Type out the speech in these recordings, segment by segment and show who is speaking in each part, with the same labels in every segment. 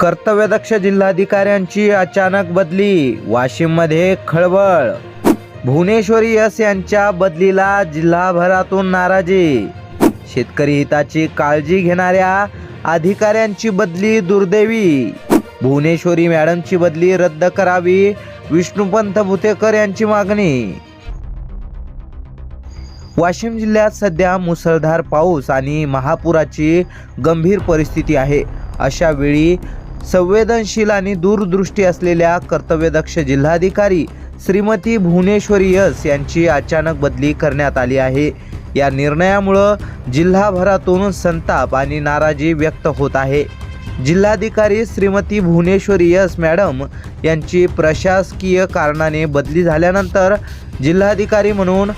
Speaker 1: कर्तव्यदक्ष जिल्हाधिकाऱ्यांची अचानक बदली वाशिममध्ये खळबळ. भुवनेश्वरी यस यांच्या बदलीला जिल्हाभरातून नाराजी. शेतकरी हिताची काळजी घेणाऱ्या अधिकाऱ्यांची बदली दुर्दैवी. भुवनेश्वरी मॅडमची बदली रद्द करावी विष्णुपंत भुतेकर यांची मागणी. वाशिम जिल्ह्यात सध्या मुसळधार पाऊस आणि महापुराची गंभीर परिस्थिती आहे. अशा वेळी संवेदनशील आणि दूरदृष्टी असलेल्या कर्तव्यदक्ष जिल्हाधिकारी श्रीमती भुवनेश्वरी यस यांची अचानक बदली करण्यात आली आहे. या निर्णयामुळं जिल्हाभरातून संताप आणि नाराजी व्यक्त होत आहे. जिल्हाधिकारी श्रीमती भुवनेश्वरी यस मॅडम यांची प्रशासकीय कारणाने बदली झाल्यानंतर जिल्हाधिकारी म्हणून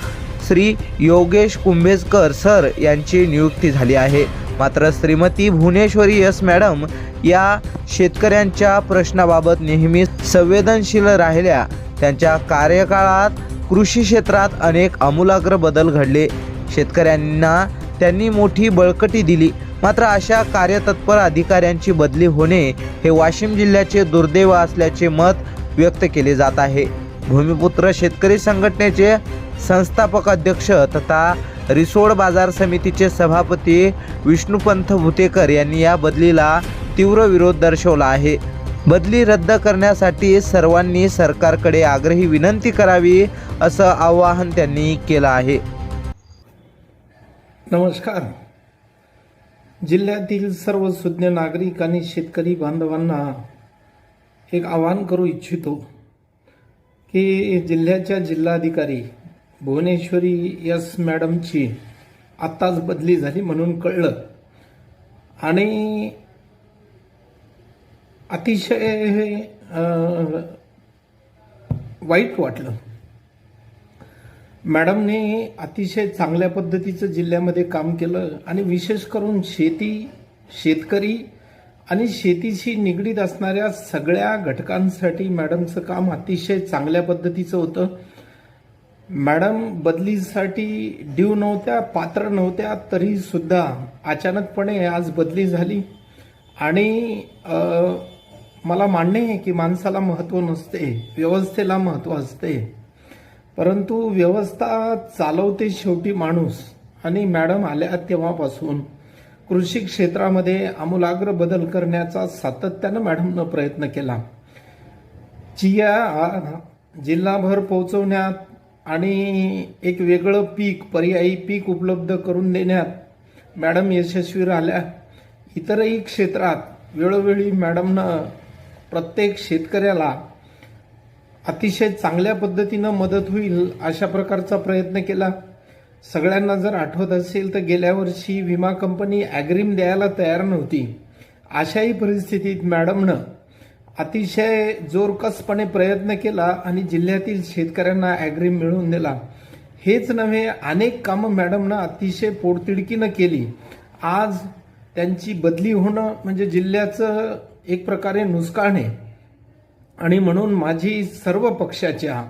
Speaker 1: श्री योगेश कुंभेजकर सर यांची नियुक्ती झाली आहे. मात्र श्रीमती भुवनेश्वरी यस मॅडम या शेतकऱ्यांच्या प्रश्नाबाबत नेहमी संवेदनशील राहिल्या. त्यांच्या कार्यकाळात कृषी क्षेत्रात अनेक आमूलाग्र बदल घडले. शेतकऱ्यांना त्यांनी मोठी बळकटी दिली. मात्र अशा कार्यतत्पर अधिकाऱ्यांची बदली होणे हे वाशिम जिल्ह्याचे दुर्दैव असल्याचे मत व्यक्त केले जात आहे. भूमिपुत्र शेतकरी संघटनेचे संस्थापक अध्यक्ष तथा रिसोड बाजार समितीचे सभापती विष्णुपंत भुतेकर यांनी या बदलीला तीव्र विरोध दर्शवला आहे. बदली रद्द करण्यासाठी सर्वांनी सरकारकडे आग्रही विनंती करावी असं आवाहन त्यांनी केलं आहे.
Speaker 2: नमस्कार. जिल्ह्यातील सर्व सुज्ञ नागरिक आणि शेतकरी बांधवांना एक आवाहन करू इच्छितो की जिल्ह्याच्या जिल्हाधिकारी भुवनेश्वरी यस मॅडमची आत्ताच बदली झाली म्हणून कळलं. आणि अतिशय वाईट वाटलं. मॅडमने अतिशय चांगल्या पद्धतीचं जिल्ह्यामध्ये काम केलं आणि विशेष करून शेती शेतकरी आणि शेतीशी निगडीत असणाऱ्या सगळ्या घटकांसाठी मॅडमचं काम अतिशय चांगल्या पद्धतीचं होतं. मॅडम बदलीसाठी ड्यू नव्हत्या पात्र नव्हत्या तरी सुद्धा अचानकपणे आज बदली झाली. आणि मला मान्य आहे की माणसाला महत्त्व नसते व्यवस्थेला महत्त्व असते. परंतु व्यवस्था चालवते शेवटी माणूस. आणि मॅडम आल्या तेव्हापासून कृषी क्षेत्रामध्ये आमूलाग्र बदल करण्याचा सातत्यानं मॅडमनं प्रयत्न केला. चिया जिल्हाभर पोहोचवण्यात आणि एक वेगळं पीक पर्यायी पीक उपलब्ध करून देण्यात मॅडम यशस्वी राहिल्या. इतरही क्षेत्रात वेळोवेळी मॅडमनं प्रत्येक शेतकऱ्याला अतिशय चांगल्या पद्धतीनं मदत होईल अशा प्रकारचा प्रयत्न केला. सगळ्यांना जर आठवत असेल तर गेल्या वर्षी विमा कंपनी ॲग्रीम द्यायला तयार नव्हती. अशाही परिस्थितीत मॅडमनं अतिशय जोरकसपणे प्रयत्न केला आणि जिल्ह्यातील शेतकऱ्यांना ॲग्रीम मिळवून दिला. हेच नव्हे अनेक कामं मॅडमनं अतिशय पोटतिडकीनं केली. आज त्यांची बदली होणं म्हणजे जिल्ह्याचं एक प्रकारे नुकसान आहे. आणि म्हणून माझी सर्व पक्षाच्या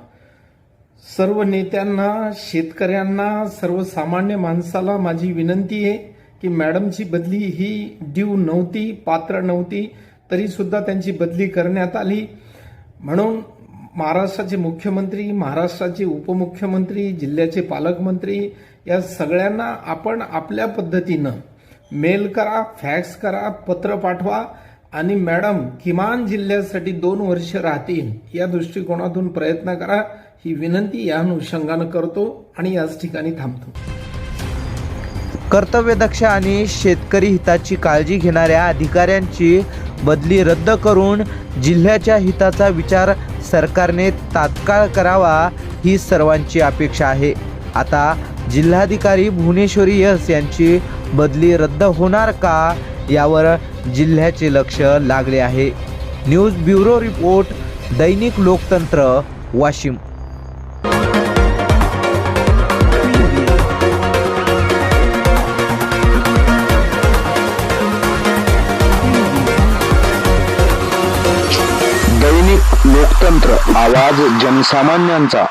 Speaker 2: सर्व नेत्यांना शेतकऱ्यांना सर्वसामान्य माणसाला माझी विनंती आहे की मॅडमची बदली ही ड्यू नव्हती पात्र नव्हती. तरी सुद्धा त्यांची बदली करण्यात आली. म्हणून महाराष्ट्राचे मुख्यमंत्री महाराष्ट्राचे उपमुख्यमंत्री जिल्ह्याचे पालकमंत्री या सगळ्यांना आपण आपल्या पद्धतीनं मेल करा फॅक्स करा पत्र पाठवा आणि मॅडम किमान जिल्ह्यासाठी दोन वर्ष राहतील या दृष्टिकोनातून प्रयत्न करा. ही विनंती या अनुषंगानं करतो आणि याच ठिकाणी थांबतो.
Speaker 1: कर्तव्यदक्ष आणि शेतकरी हिताची काळजी घेणाऱ्या अधिकाऱ्यांची बदली रद्द करून जिल्ह्याच्या हिताचा विचार सरकारने तात्काळ करावा ही सर्वांची अपेक्षा आहे. आता जिल्हाधिकारी भुवनेश्वरी यस यांची बदली रद्द होणार का यावर जिल्ह्याचे लक्ष लागले आहे. न्यूज ब्युरो रिपोर्ट दैनिक लोकतंत्र वाशिम.
Speaker 3: लोकतंत्र आवाज जनसामान्यांचा.